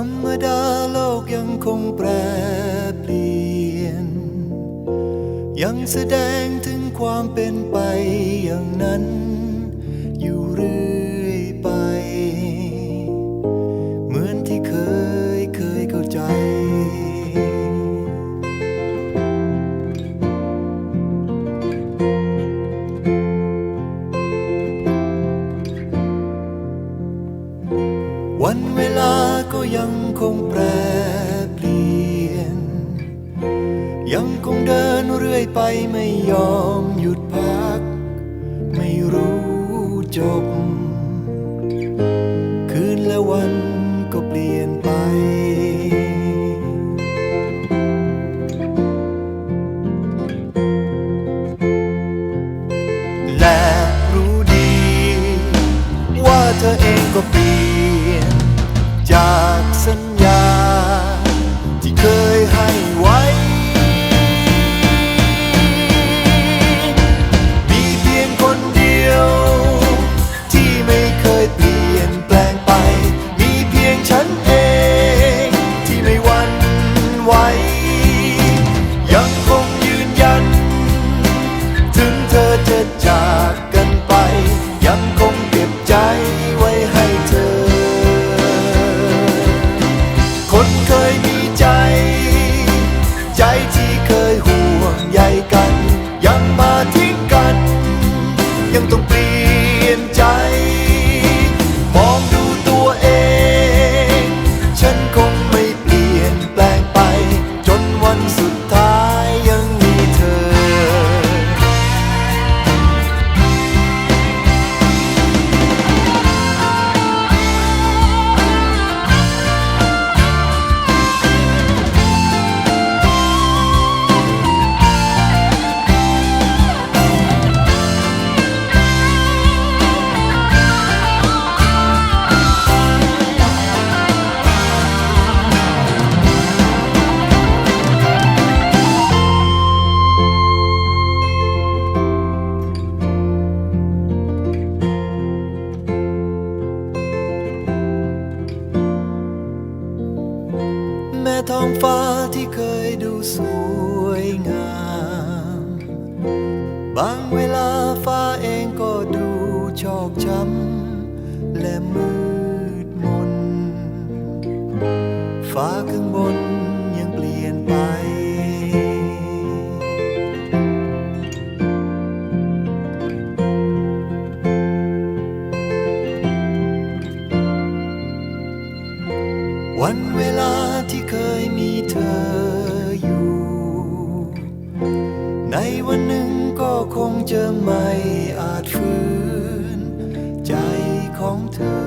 รรมดาโลกยังคงแปรเปลี่ยน ยังแสดงถึงความเป็นไปย่ง แปรเปลี่ยน ยังคงเดินเรื่อยไปไม่ยอมหยุดพัก ไม่รู้จบ แม่ท้องฟ้าที่เคยดูสวยงาม บางเวลาฟ้าเองก็ดูชอกช้ำและมืดมน ฟ้าข้างบน วันหนึ่งก็คงจะไม่อาจฝืน ใจของเธอ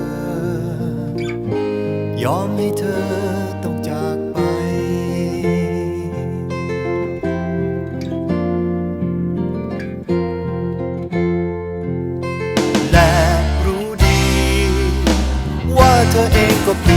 ยอมให้เธอต้องจากไป และรู้ดี ว่าเธอเองก็เปลี่ยน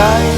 sky.